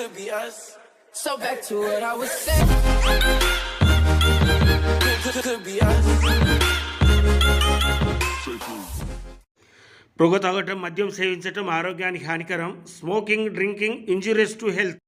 could be us. So back to what I was saying. Could, could, could be us. పొగ తాగటం మద్యం సేవించటం ఆరోగ్యానికి హానికరం smoking drinking injurious to health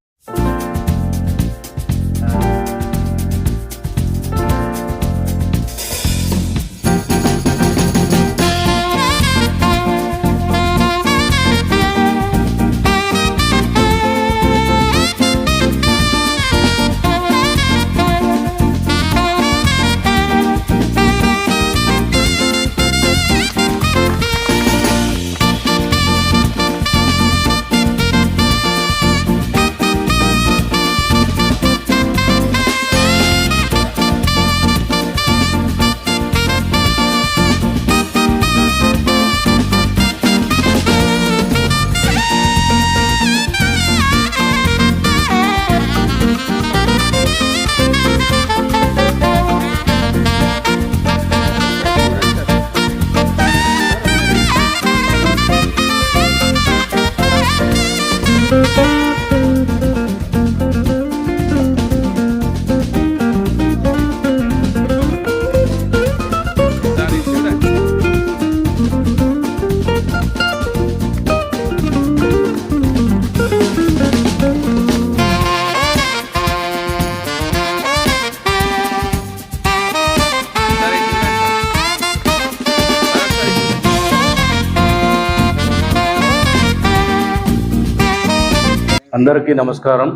అందరికీ నమస్కారం.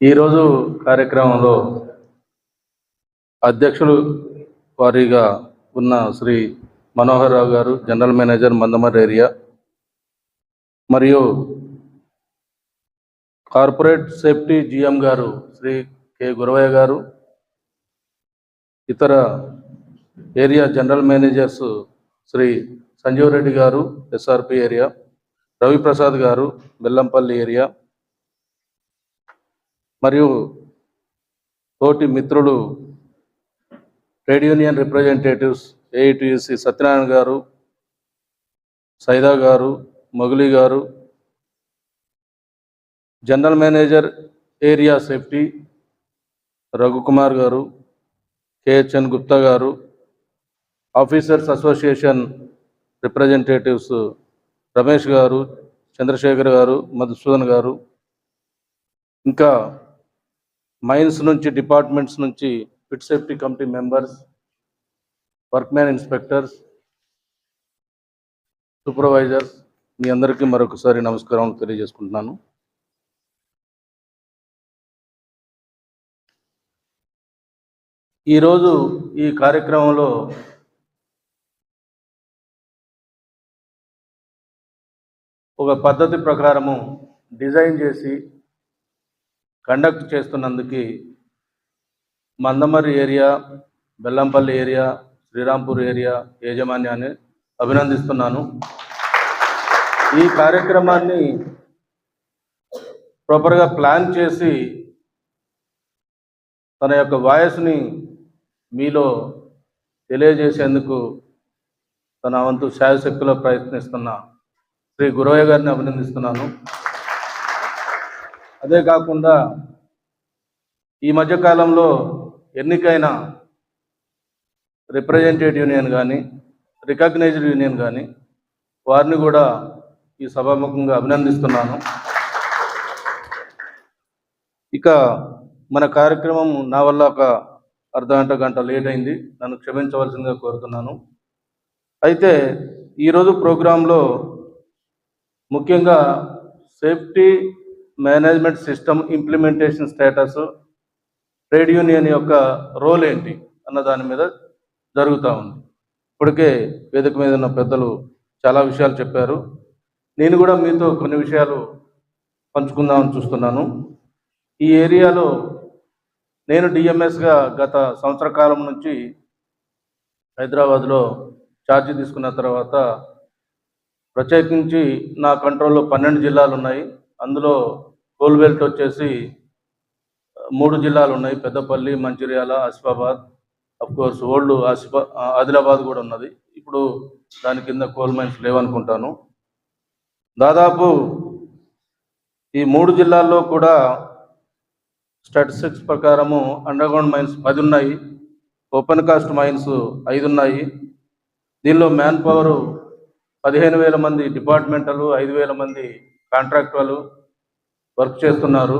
ఈరోజు కార్యక్రమంలో అధ్యక్షులు వారీగా ఉన్న శ్రీ మనోహర్ రావు గారు జనరల్ మేనేజర్ మందమర్ ఏరియా మరియు కార్పొరేట్ సేఫ్టీ జిఎం గారు శ్రీ కె గురవయ్య గారు ఇతర area general managers Shri Sanjeev Reddy గారు ఎస్ఆర్పి ఏరియా రవిప్రసాద్ గారు బెల్లంపల్లి ఏరియా. మరియు తోటి మిత్రులు trade union representatives AITC Satyanarayana గారు సైదా గారు మొగులి గారు general manager area safety Raghukumar గారు కేహెచ్ఎన్ గుప్తా గారు ఆఫీసర్స్ అసోసియేషన్ రిప్రజెంటేటివ్స్ రమేష్ గారు చంద్రశేఖర్ గారు మధుసూదన్ గారు ఇంకా మైన్స్ నుంచి డిపార్ట్మెంట్స్ నుంచి pit safety committee members workman inspectors supervisors మీ అందరికీ మరొకసారి నమస్కారం తెలియజేసుకుంటున్నాను. ఈరోజు ఈ కార్యక్రమంలో ఒక పద్ధతి ప్రకారము డిజైన్ చేసి కండక్ట్ చేస్తున్నందుకు Mandamarri area Bellampalli area Srirampur area యాజమాన్యాన్ని అభినందిస్తున్నాను. ఈ కార్యక్రమాన్ని ప్రాపర్గా ప్లాన్ చేసి తన యొక్క వాయస్ని మీలో తెలియజేసేందుకు తన వంతు శాయశక్తిలో ప్రయత్నిస్తున్న శ్రీ గురవయ్య గారిని అభినందిస్తున్నాను. అదే కాకుండా ఈ మధ్యకాలంలో ఎన్నికైన రిప్రజెంటేటివ్ యూనియన్ కానీ రికగ్నైజ్డ్ యూనియన్ కానీ వారిని కూడా ఈ సభాముఖంగా అభినందిస్తున్నాను. ఇక మన కార్యక్రమం నా వల్ల ఒక అర్ధగంట గంట లేట్ అయింది. నన్ను క్షమించవలసిందిగా కోరుతున్నాను. అయితే ఈరోజు ప్రోగ్రాంలో ముఖ్యంగా safety management system implementation status trade union యొక్క రోల్ ఏంటి అన్న దాని మీద జరుగుతూ ఉంది. ఇప్పటికే వేదిక మీద ఉన్న పెద్దలు చాలా విషయాలు చెప్పారు. నేను కూడా మీతో కొన్ని విషయాలు పంచుకుందామని చూస్తున్నాను. ఈ ఏరియాలో నేను డిఎంఎస్గా గత సంవత్సర కాలం నుంచి హైదరాబాద్లో ఛార్జీ తీసుకున్న తర్వాత ప్రత్యేకించి నా కంట్రోల్లో పన్నెండు జిల్లాలు ఉన్నాయి. అందులో కోల్బెల్ట్ వచ్చేసి మూడు జిల్లాలు ఉన్నాయి. Peddapalli Mancherial Asifabad of course old Asifa Adilabad కూడా ఉన్నది. ఇప్పుడు దాని కింద కోల్ మైన్స్ లేవనుకుంటాను. దాదాపు ఈ మూడు జిల్లాల్లో కూడా స్టాటిస్టిక్స్ ప్రకారము అండర్గ్రౌండ్ మైన్స్ పది ఉన్నాయి ఓపెన్ కాస్ట్ మైన్స్ ఐదు ఉన్నాయి దీనిలో మ్యాన్ పవర్ పదిహేను వేల మంది డిపార్ట్మెంటల్ ఐదు వేల మంది కాంట్రాక్టువల్ వర్క్ చేస్తున్నారు.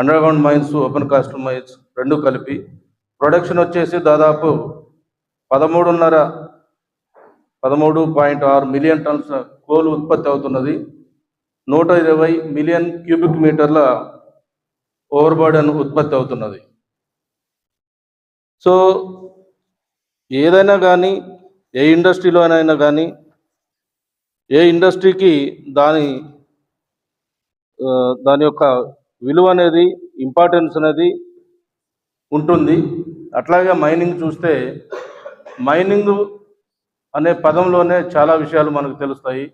Underground mines open cast mines రెండు కలిపి ప్రొడక్షన్ వచ్చేసి దాదాపు పదమూడున్నర పదమూడు పాయింట్ ఆరు మిలియన్ టన్స్ కోల్ ఉత్పత్తి అవుతున్నది. నూట ఇరవై మిలియన్ క్యూబిక్ మీటర్ల ఓవర్బర్డన్ ఉత్పత్తి అవుతున్నది. సో ఏదైనా కానీ ఏ ఇండస్ట్రీలోనైనా కానీ ఏ ఇండస్ట్రీకి దాని దాని యొక్క విలువ అనేది ఇంపార్టెన్స్ అనేది ఉంటుంది. అట్లాగే మైనింగ్ చూస్తే మైనింగ్ అనే పదంలోనే చాలా విషయాలు మనకు తెలుస్తాయి.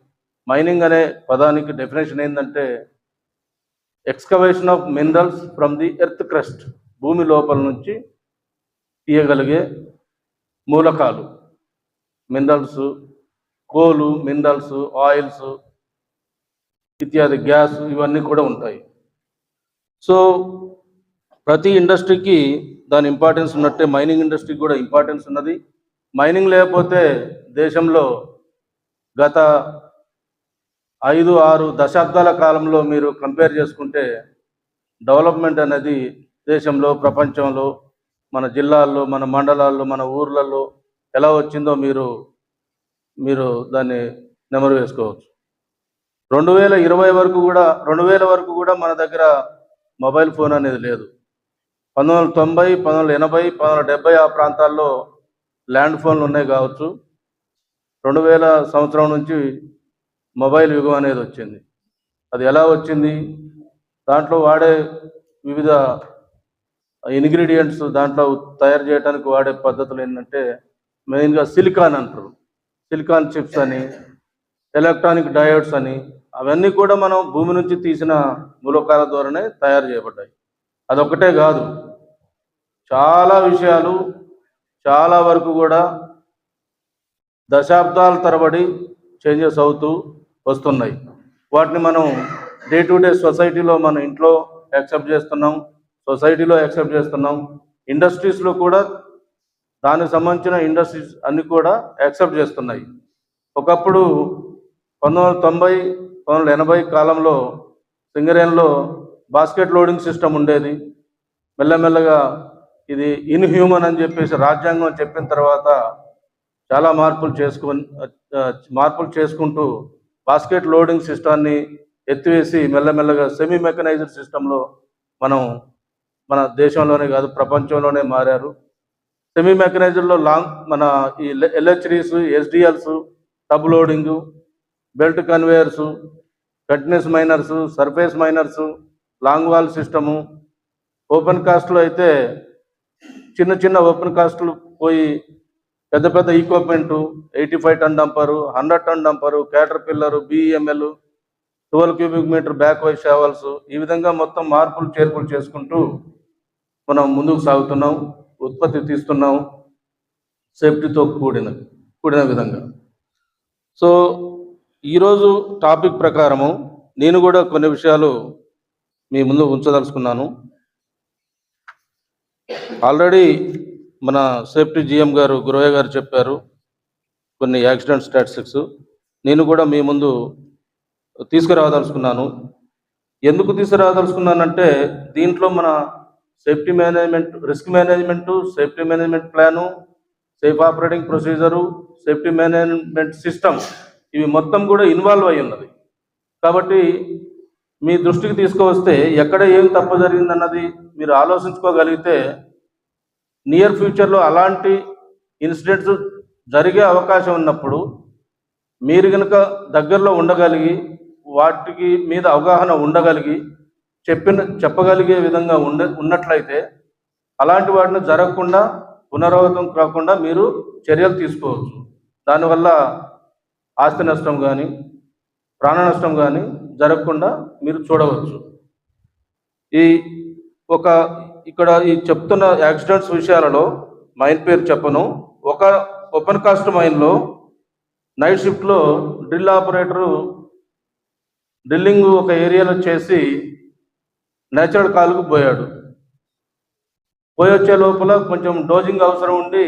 మైనింగ్ అనే పదానికి డెఫినేషన్ ఏంటంటే excavation of minerals from the earth crust భూమి లోపల నుంచి తీయగలిగే మూలకాలు మినరల్స్ కోలు మినరల్స్ ఆయిల్స్ ఇత్యాది గ్యాస్ ఇవన్నీ కూడా ఉంటాయి. సో ప్రతి ఇండస్ట్రీకి దాని ఇంపార్టెన్స్ ఉన్నట్టే మైనింగ్ ఇండస్ట్రీకి కూడా ఇంపార్టెన్స్ ఉన్నది. మైనింగ్ లేకపోతే దేశంలో గత ఐదు ఆరు దశాబ్దాల కాలంలో మీరు కంపేర్ చేసుకుంటే డెవలప్మెంట్ అనేది దేశంలో ప్రపంచంలో మన జిల్లాల్లో మన మండలాల్లో మన ఊర్లలో ఎలా వచ్చిందో మీరు మీరు దాన్ని నెమరు వేసుకోవచ్చు. రెండు వేల ఇరవై వరకు కూడా రెండు వేల వరకు కూడా మన దగ్గర మొబైల్ ఫోన్ అనేది లేదు. పంతొమ్మిది వందల తొంభై పంతొమ్మిది వందల ఎనభై పంతొమ్మిది వందల డెబ్బై ఆ ప్రాంతాల్లో ల్యాండ్ ఫోన్లు ఉన్నాయి కావచ్చు. రెండు వేల సంవత్సరం నుంచి మొబైల్ యుగం అనేది వచ్చింది. అది ఎలా వచ్చింది? దాంట్లో వాడే వివిధ ఇంగ్రీడియంట్స్ దాంట్లో తయారు చేయడానికి వాడే పద్ధతులు ఏంటంటే మెయిన్గా సిలికాన్ అంటారు. సిలికాన్ చిప్స్ అని ఎలక్ట్రానిక్ డయోడ్స్ అని అవన్నీ కూడా మనం భూమి నుంచి తీసిన మూలకాల ద్వారానే తయారు చేయబడ్డాయి. అదొక్కటే కాదు చాలా విషయాలు చాలా వరకు కూడా దశాబ్దాల తరబడి చేంజెస్ అవుతూ వస్తున్నాయి. వాటిని మనం డే టు డే సొసైటీలో మన ఇంట్లో యాక్సెప్ట్ చేస్తున్నాం సొసైటీలో యాక్సెప్ట్ చేస్తున్నాం ఇండస్ట్రీస్లో కూడా దానికి సంబంధించిన ఇండస్ట్రీస్ అన్నీ కూడా యాక్సెప్ట్ చేస్తున్నాయి. ఒకప్పుడు పంతొమ్మిది వందల తొంభై పంతొమ్మిది ఎనభై కాలంలో సింగరేన్లో బాస్కెట్ లోడింగ్ సిస్టమ్ ఉండేది. మెల్లమెల్లగా ఇది ఇన్హ్యూమన్ అని చెప్పేసి రాజ్యాంగం చెప్పిన తర్వాత చాలా మార్పులు చేసుకొని మార్పులు చేసుకుంటూ బాస్కెట్ లోడింగ్ సిస్టాన్ని ఎత్తివేసి మెల్లమెల్లగా సెమీ మెకనైజ్డ్ సిస్టంలో మనం మన దేశంలోనే కాదు ప్రపంచంలోనే మారారు. సెమీ మెకనైజ్డ్లో లాంగ్ మన ఈ LHDs SDLs tub loading belt conveyors కట్నెస్ miners surface miners long wall system open కాస్ట్లో అయితే చిన్న చిన్న ఓపెన్ కాస్ట్లు పోయి పెద్ద పెద్ద equipment eighty five ton dumper hundred ton dumper Caterpillar BEML twelve cubic metre back wise shovels ఈ విధంగా మొత్తం మార్పులు చేర్పులు చేసుకుంటూ మనం ముందుకు సాగుతున్నాం. ఉత్పత్తి తీస్తున్నాం సేఫ్టీతో కూడిన కూడిన విధంగా. సో ఈరోజు టాపిక్ ప్రకారము నేను కూడా కొన్ని విషయాలు మీ ముందు ఉంచదలుచుకున్నాను. ఆల్రెడీ మన సేఫ్టీ జిఎం గారు గురవయ్య గారు చెప్పారు కొన్ని యాక్సిడెంట్ స్టాటిస్టిక్స్. నేను కూడా మీ ముందు తీసుకురావదలుచుకున్నాను ఎందుకు తీసుకురావదలుచుకున్నానంటే దీంట్లో మన safety management risk management safety management plan safe operating procedure safety management system ఇవి మొత్తం కూడా ఇన్వాల్వ్ అయి ఉన్నది. కాబట్టి మీ దృష్టికి తీసుకువస్తే ఎక్కడ ఏం తప్పు జరిగిందన్నది మీరు ఆలోచించుకోగలిగితే నియర్ ఫ్యూచర్లో అలాంటి ఇన్సిడెంట్స్ జరిగే అవకాశం ఉన్నప్పుడు మీరు కనుక దగ్గరలో ఉండగలిగి వాటికి మీద అవగాహన ఉండగలిగి చెప్పిన చెప్పగలిగే విధంగా ఉండ ఉన్నట్లయితే అలాంటి వాటిని జరగకుండా పునరావృతం కాకుండా మీరు చర్యలు తీసుకోవచ్చు. దానివల్ల ఆస్తి నష్టం కానీ ప్రాణ నష్టం కానీ జరగకుండా మీరు చూడవచ్చు. ఈ ఒక ఇక్కడ ఈ చెప్తున్న యాక్సిడెంట్స్ విషయాలలో మైన్ పేరు చెప్పను. ఒక ఓపెన్ కాస్ట్ మైన్లో నైట్ షిఫ్ట్లో డ్రిల్ ఆపరేటరు డ్రిల్లింగ్ ఒక ఏరియాలో చేసి నేచురల్ కాలుకు పోయాడు. పోయి వచ్చే లోపల కొంచెం డోజింగ్ అవసరం ఉండి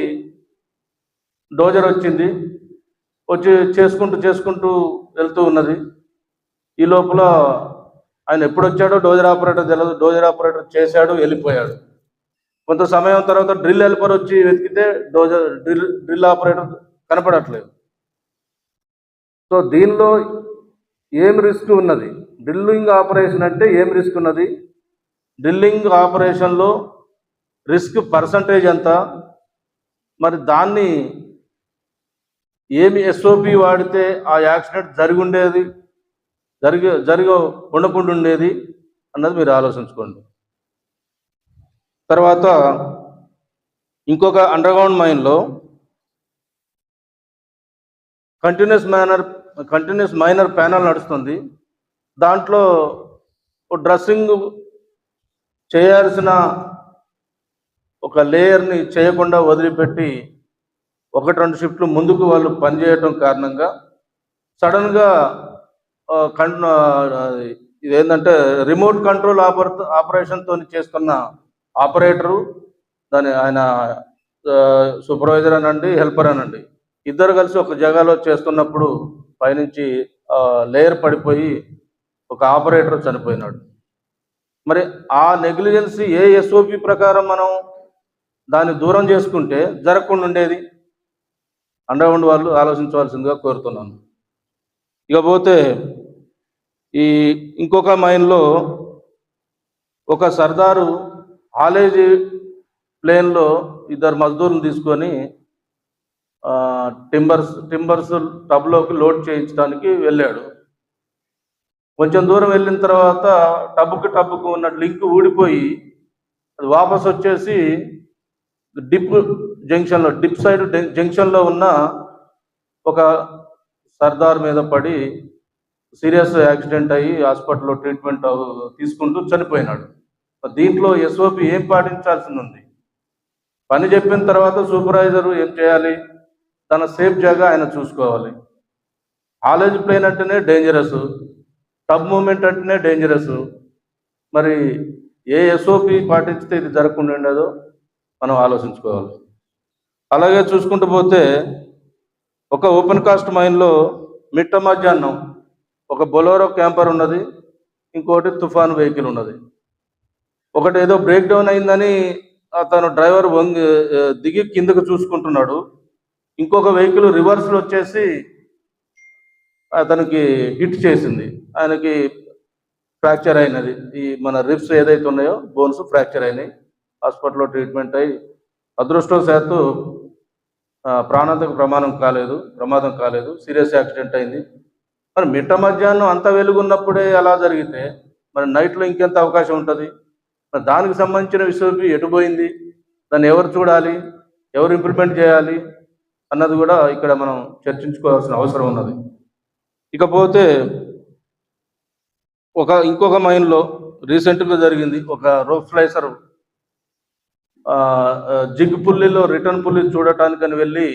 డోజర్ వచ్చింది. వచ్చి చేసుకుంటూ చేసుకుంటూ వెళ్తూ ఉన్నది. ఈ లోపల ఆయన ఎప్పుడు వచ్చాడో డోజర్ ఆపరేటర్ తెలియదు డోజర్ ఆపరేటర్ చేశాడు వెళ్ళిపోయాడు. కొంత సమయం తర్వాత డ్రిల్ హెల్పర్ వచ్చి వెతికితే డోజర్ డ్రిల్ డ్రిల్ ఆపరేటర్ కనపడట్లేదు. సో దీనిలో ఏం రిస్క్ ఉన్నది? డ్రిల్లింగ్ ఆపరేషన్ అంటే ఏం రిస్క్ ఉన్నది? డ్రిల్లింగ్ ఆపరేషన్లో రిస్క్ పర్సంటేజ్ ఎంత? మరి దాన్ని ఏమి ఎస్ఓపి వాడితే ఆ యాక్సిడెంట్ జరిగి ఉండేది జరిగి జరిగి ఉండకుండా ఉండేది అన్నది మీరు ఆలోచించుకోండి. తర్వాత ఇంకొక underground మైన్లో continuous miner continuous miner panel నడుస్తుంది. దాంట్లో డ్రెస్సింగ్ చేయాల్సిన ఒక లేయర్ని చేయకుండా వదిలిపెట్టి ఒకటి రెండు షిఫ్ట్లు ముందుకు వాళ్ళు పనిచేయటం కారణంగా సడన్గా కన్ ఇదేంటంటే రిమోట్ కంట్రోల్ ఆపర్ ఆపరేషన్తో చేస్తున్న ఆపరేటరు దాని ఆయన సూపర్వైజర్ అనండి హెల్పర్ అనండి. ఇద్దరు కలిసి ఒక జగాలో చేస్తున్నప్పుడు పైనుంచి లేయర్ పడిపోయి ఒక ఆపరేటర్ చనిపోయినాడు. మరి ఆ నెగ్లిజెన్సీ ఏ ఎస్ఓపి ప్రకారం మనం దాన్ని దూరం చేసుకుంటే జరగకుండా ఉండేది? అండర్గ్రౌండ్ వాళ్ళు ఆలోచించవలసిందిగా కోరుతున్నాను. ఇకపోతే ఈ ఇంకొక మైన్లో ఒక సర్దారు కాలేజీ ప్లేన్లో ఇద్దరు మజ్దూర్ని తీసుకొని టింబర్స్ టింబర్స్ టబ్లోకి లోడ్ చేయించడానికి వెళ్ళాడు. కొంచెం దూరం వెళ్ళిన తర్వాత టబ్బుకి టబ్బుకు ఉన్న లింక్ ఊడిపోయి అది వాపస్ వచ్చేసి డిప్ జంక్షన్లో డిప్ సైడ్ జంక్షన్లో ఉన్న ఒక సర్దార్ మీద పడి సీరియస్ యాక్సిడెంట్ అయ్యి హాస్పిటల్లో ట్రీట్మెంట్ తీసుకుంటూ చనిపోయినాడు. దీంట్లో ఎస్ఓపి ఏం పాటించాల్సింది ఉంది? పని చెప్పిన తర్వాత సూపర్వైజరు ఏం చేయాలి? తన సేఫ్ జాగా ఆయన చూసుకోవాలి. కాలేజ్ ప్లేన్ అంటేనే డేంజరస్. టబ్ మూమెంట్ అంటేనే డేంజరస్ మరి ఏ ఎస్ఓపి పాటించితే ఇది జరగకుండా ఉండేదో మనం ఆలోచించుకోవాలి. అలాగే చూసుకుంటూ పోతే ఒక ఓపెన్ కాస్ట్ మైన్లో మిట్ట మధ్యాహ్నం ఒక బొలోరో క్యాంపర్ ఉన్నది ఇంకోటి తుఫాన్ వెహికల్ ఉన్నది. ఒకటి ఏదో బ్రేక్ డౌన్ అయిందని అతను డ్రైవర్ వంగి దిగి కిందకు చూసుకుంటున్నాడు. ఇంకొక వెహికల్ రివర్స్లో వచ్చేసి అతనికి హిట్ చేసింది. ఆయనకి ఫ్రాక్చర్ అయినది. ఈ మన రిబ్స్ ఏదైతే ఉన్నాయో బోన్స్ ఫ్రాక్చర్ అయినాయి. హాస్పిటల్లో ట్రీట్మెంట్ అయ్యి అదృష్టవశాత్తు ప్రాణాంతక ప్రమాదం కాలేదు ప్రమాదం కాలేదు సీరియస్ యాక్సిడెంట్ అయింది. మరి మిట్ట మధ్యాహ్నం అంత వెలుగున్నప్పుడే అలా జరిగితే మరి నైట్లో ఇంకెంత అవకాశం ఉంటుంది? మరి దానికి సంబంధించిన విశ్వపి ఎటుపోయింది దాన్ని ఎవరు చూడాలి? ఎవరు ఇంప్లిమెంట్ చేయాలి? అన్నది కూడా ఇక్కడ మనం చర్చించుకోవాల్సిన అవసరం ఉన్నది. ఇకపోతే ఒక ఇంకొక మైన్లో రీసెంట్గా జరిగింది ఒక రోప్ ఫ్లైసర్ జిగ్ పుల్లిలో రిటర్న్ పుల్లి చూడటానికని వెళ్ళి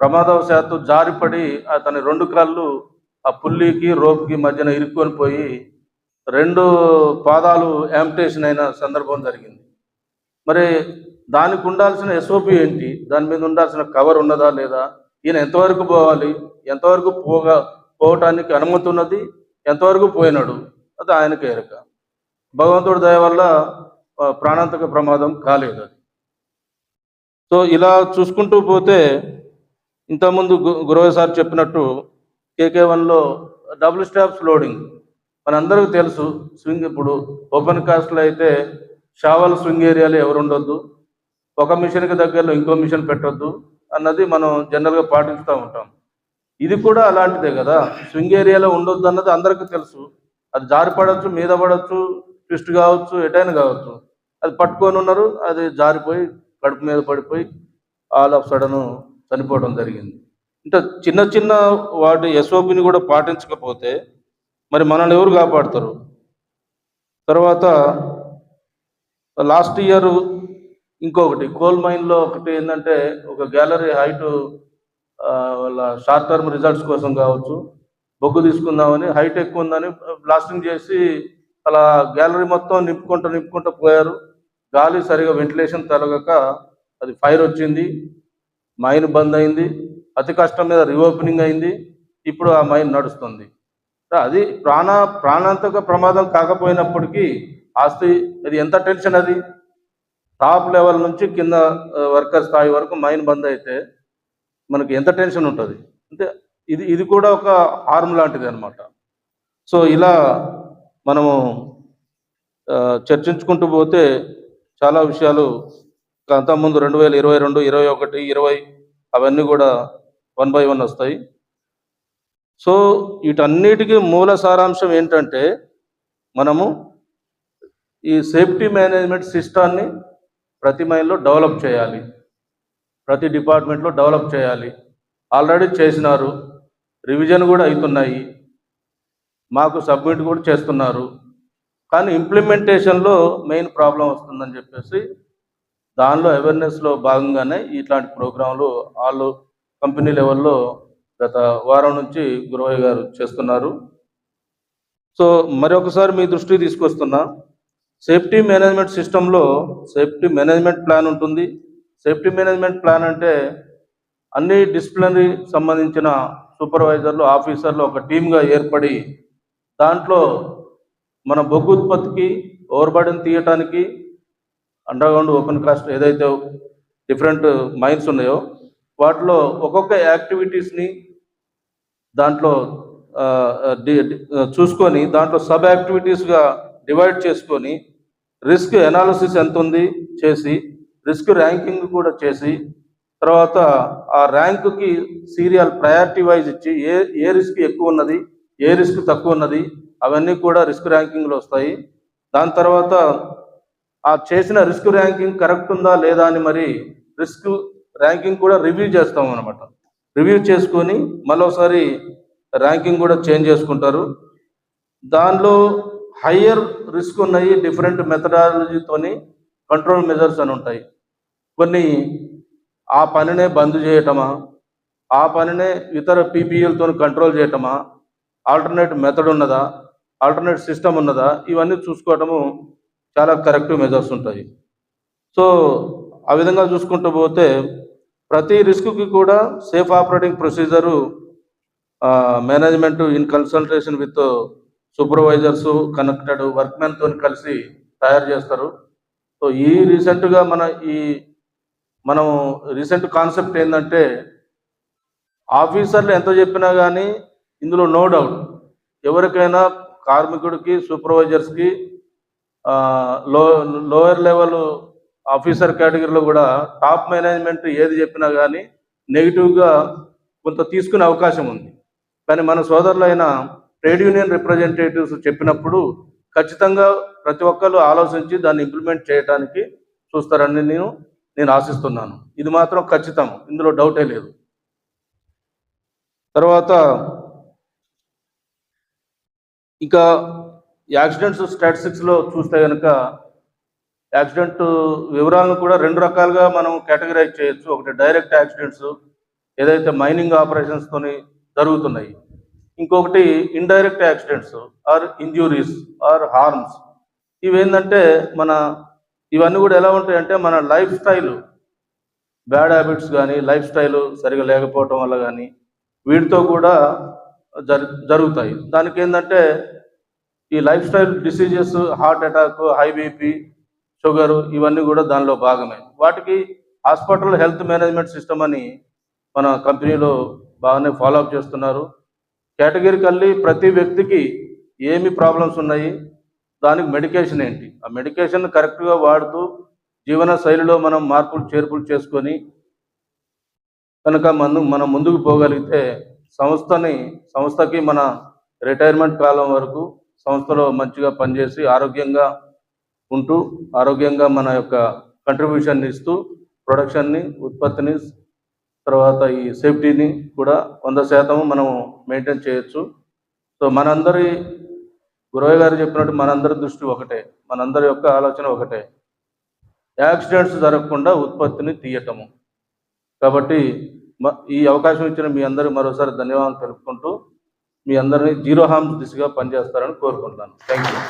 ప్రమాదవశాత్తు జారిపడి అతని రెండు కాళ్ళు ఆ పుల్లికి రోప్కి మధ్యన ఇరుక్కొని పోయి రెండు పాదాలు యాంపిటేషన్ అయిన సందర్భం జరిగింది. మరి దానికి ఉండాల్సిన ఎస్ఓపి ఏంటి? దాని మీద ఉండాల్సిన కవర్ ఉన్నదా లేదా? ఈయన ఎంతవరకు పోవాలి? ఎంతవరకు పోగా పోవటానికి అనుమతి ఉన్నది ఎంతవరకు పోయినాడు? అది ఆయన ఎరక. భగవంతుడి దయ వల్ల ప్రాణాంతక ప్రమాదం కాలేదు అది. సో ఇలా చూసుకుంటూ పోతే ఇంతకుముందు గు- గురవ సార్ చెప్పినట్టు కేకే వన్లో డబుల్ స్టాప్స్ లోడింగ్. మనందరికీ తెలుసు స్వింగ్ ఇప్పుడు ఓపెన్ కాస్ట్లో అయితే షావల్ స్వింగ్ ఏరియాలో ఎవరు ఉండొద్దు ఒక మిషన్కి దగ్గరలో ఇంకో మిషన్ పెట్టొద్దు అన్నది మనం జనరల్గా పాటిస్తూ ఉంటాం. ఇది కూడా అలాంటిదే కదా. స్వింగ్ ఏరియాలో ఉండొద్దు అన్నది అందరికీ తెలుసు. అది జారిపడవచ్చు మీద పడవచ్చు ట్విస్ట్ కావచ్చు ఎటైనా కావచ్చు. అది పట్టుకొని ఉన్నారు అది జారిపోయి కడుపు మీద పడిపోయి ఆల్ ఆఫ్ సడన్ చనిపోవడం జరిగింది. అంటే చిన్న చిన్న వాటి ఎస్ఓపిని కూడా పాటించకపోతే మరి మనల్ని ఎవరు కాపాడతారు? తర్వాత లాస్ట్ ఇయర్ ఇంకొకటి కోల్ మైన్లో ఒకటి ఏంటంటే ఒక గ్యాలరీ హైటు వాళ్ళ షార్ట్ టర్మ్ రిజల్ట్స్ కోసం కావచ్చు బొగ్గు తీసుకుందామని హైటెక్ ఉందని బ్లాస్టింగ్ చేసి అలా గ్యాలరీ మొత్తం నింపుకుంటూ నింపుకుంటూ పోయారు. గాలి సరిగా వెంటిలేషన్ తొలగక అది ఫైర్ వచ్చింది. మైన్ బంద్ అయింది. అతి కష్టం మీద రీఓపెనింగ్ అయింది. ఇప్పుడు ఆ మైన్ నడుస్తుంది. అది ప్రాణ ప్రాణాంతక ప్రమాదం కాకపోయినప్పటికీ ఆస్తి అది ఎంత టెన్షన్ అది? టాప్ లెవెల్ నుంచి కింద వర్కర్ స్థాయి వరకు మైన్ బంద్ అయితే మనకి ఎంత టెన్షన్ ఉంటుంది? అంటే ఇది ఇది కూడా ఒక హార్మ్ లాంటిది అనమాట సో ఇలా మనము చర్చించుకుంటూ పోతే చాలా విషయాలు అంతకుముందు రెండు వేల ఇరవై రెండు ఇరవై ఒకటి ఇరవై అవన్నీ కూడా వన్ బై వన్ వస్తాయి. సో వీటన్నిటికీ మూల సారాంశం ఏంటంటే మనము ఈ సేఫ్టీ మేనేజ్మెంట్ సిస్టాన్ని ప్రతి మైల్లో డెవలప్ చేయాలి. ప్రతి డిపార్ట్మెంట్లో డెవలప్ చేయాలి. ఆల్రెడీ చేసినారు. రివిజన్ కూడా అవుతున్నాయి. మాకు సబ్మిట్ కూడా చేస్తున్నారు. కానీ ఇంప్లిమెంటేషన్లో మెయిన్ ప్రాబ్లం వస్తుందని చెప్పేసి దానిలో అవేర్నెస్లో భాగంగానే ఇట్లాంటి ప్రోగ్రాంలు వాళ్ళు కంపెనీ లెవెల్లో గత వారం నుంచి గురవయ్య గారు చేస్తున్నారు. సో మరొకసారి మీ దృష్టికి తీసుకొస్తున్నా. సేఫ్టీ మేనేజ్మెంట్ సిస్టంలో సేఫ్టీ మేనేజ్మెంట్ ప్లాన్ ఉంటుంది. సేఫ్టీ మేనేజ్మెంట్ ప్లాన్ అంటే అన్ని డిసిప్లినరీ సంబంధించిన సూపర్వైజర్లు ఆఫీసర్లు ఒక టీమ్గా ఏర్పడి దాంట్లో మన బొగ్గు ఉత్పత్తికి ఓవర్బర్డన్ తీయటానికి అండర్గ్రౌండ్ ఓపెన్ కాస్ట్ ఏదైతే డిఫరెంట్ మైన్స్ ఉన్నాయో వాటిలో ఒక్కొక్క యాక్టివిటీస్ని దాంట్లో చూసుకొని దాంట్లో సబ్ యాక్టివిటీస్గా డివైడ్ చేసుకొని రిస్క్ ఎనాలిసిస్ ఎంత ఉంది చేసి రిస్క్ ర్యాంకింగ్ కూడా చేసి తర్వాత ఆ ర్యాంకుకి సీరియల్ ప్రయారిటీ వైజ్ ఇచ్చి ఏ ఏ రిస్క్ ఎక్కువ ఉన్నది ఏ రిస్క్ తక్కువ ఉన్నది అవన్నీ కూడా రిస్క్ ర్యాంకింగ్లో వస్తాయి. దాని తర్వాత ఆ చేసిన రిస్క్ ర్యాంకింగ్ కరెక్ట్ ఉందా లేదా అని మరి రిస్క్ ర్యాంకింగ్ కూడా రివ్యూ చేస్తాం అనమాట రివ్యూ చేసుకొని మరోసారి ర్యాంకింగ్ కూడా చేంజ్ చేసుకుంటారు. దానిలో హయ్యర్ రిస్క్ ఉన్నాయి డిఫరెంట్ మెథడాలజీతోని కంట్రోల్ మెజర్స్ అని ఉంటాయి. కొన్ని ఆ పనినే బంద్ చేయటమా? ఆ పనినే ఇతర పీపీఎల్తో కంట్రోల్ చేయటమా? ఆల్టర్నేట్ మెథడ్ ఉన్నదా? ఆల్టర్నేట్ సిస్టమ్ ఉన్నదా? ఇవన్నీ చూసుకోవటము చాలా కరెక్టివ్ మెజర్స్ ఉంటాయి. సో ఆ విధంగా చూసుకుంటూ పోతే ప్రతి రిస్క్కి కూడా safe operating procedure management in consultation with supervisors connected వర్క్మెన్తో కలిసి తయారు చేస్తారు. సో ఈ రీసెంట్గా మన ఈ మనం రీసెంట్ కాన్సెప్ట్ ఏంటంటే ఆఫీసర్లు ఎంత చెప్పినా కానీ ఇందులో నో డౌట్. ఎవరికైనా కార్మికుడికి సూపర్వైజర్స్కి లో లోయర్ లెవెల్ ఆఫీసర్ కేటగిరీలో కూడా టాప్ మేనేజ్మెంట్ ఏది చెప్పినా కానీ నెగిటివ్గా కొంత తీసుకునే అవకాశం ఉంది. కానీ మన సోదరులైన ట్రేడ్ యూనియన్ రిప్రజెంటేటివ్స్ చెప్పినప్పుడు ఖచ్చితంగా ప్రతి ఒక్కరు ఆలోచించి దాన్ని ఇంప్లిమెంట్ చేయడానికి చూస్తారని నేను నేను ఆశిస్తున్నాను. ఇది మాత్రం ఖచ్చితం ఇందులో డౌటే లేదు. తర్వాత ఇంకా యాక్సిడెంట్స్ స్టాటిస్టిక్స్లో చూస్తే కనుక యాక్సిడెంట్ వివరాలను కూడా రెండు రకాలుగా మనం కేటగరైజ్ చేయొచ్చు. ఒకటి డైరెక్ట్ యాక్సిడెంట్స్ ఏదైతే మైనింగ్ ఆపరేషన్స్తోని జరుగుతున్నాయి. ఇంకొకటి indirect accidents or injuries or harms. ఇవేంటంటే మన ఇవన్నీ కూడా ఎలా ఉంటాయంటే మన లైఫ్ స్టైల్ బ్యాడ్ హ్యాబిట్స్ కానీ లైఫ్ స్టైల్ సరిగా లేకపోవటం వల్ల కానీ వీటితో కూడా జరుగుతాయి. దానికి ఏంటంటే ఈ lifestyle diseases heart attack high BP sugar ఇవన్నీ కూడా దానిలో భాగమే. వాటికి హాస్పిటల్ హెల్త్ మేనేజ్మెంట్ సిస్టమ్ అని మన కంపెనీలో బాగానే ఫాలో అప్ చేస్తున్నారు. వెళ్ళి ప్రతి వ్యక్తికి ఏమి ప్రాబ్లమ్స్ ఉన్నాయి? దానికి మెడికేషన్ ఏంటి? ఆ మెడికేషన్ కరెక్ట్గా వాడుతూ జీవన శైలిలో మనం మార్పులు చేర్పులు చేసుకొని కనుక మనం మనం ముందుకు పోగలిగితే సంస్థని సంస్థకి మన రిటైర్మెంట్ కాలం వరకు సంస్థలో మంచిగా పనిచేసి ఆరోగ్యంగా ఉంటూ ఆరోగ్యంగా మన యొక్క కంట్రిబ్యూషన్ ఇస్తూ ప్రొడక్షన్ని ఉత్పత్తిని తర్వాత ఈ సేఫ్టీని కూడా వంద శాతం మనం మెయింటైన్ చేయొచ్చు. సో మనందరి గురవయ్య గారు చెప్పినట్టు మనందరి దృష్టి ఒకటే మనందరి యొక్క ఆలోచన ఒకటే. యాక్సిడెంట్స్ జరగకుండా ఉత్పత్తిని తీయటము. కాబట్టి ఈ అవకాశం ఇచ్చిన మీ అందరూ మరోసారి ధన్యవాదాలు తెలుపుకుంటూ మీ అందరినీ జీరో హార్మ్స్ దిశగా పనిచేస్తారని కోరుకుంటున్నాను. Thank you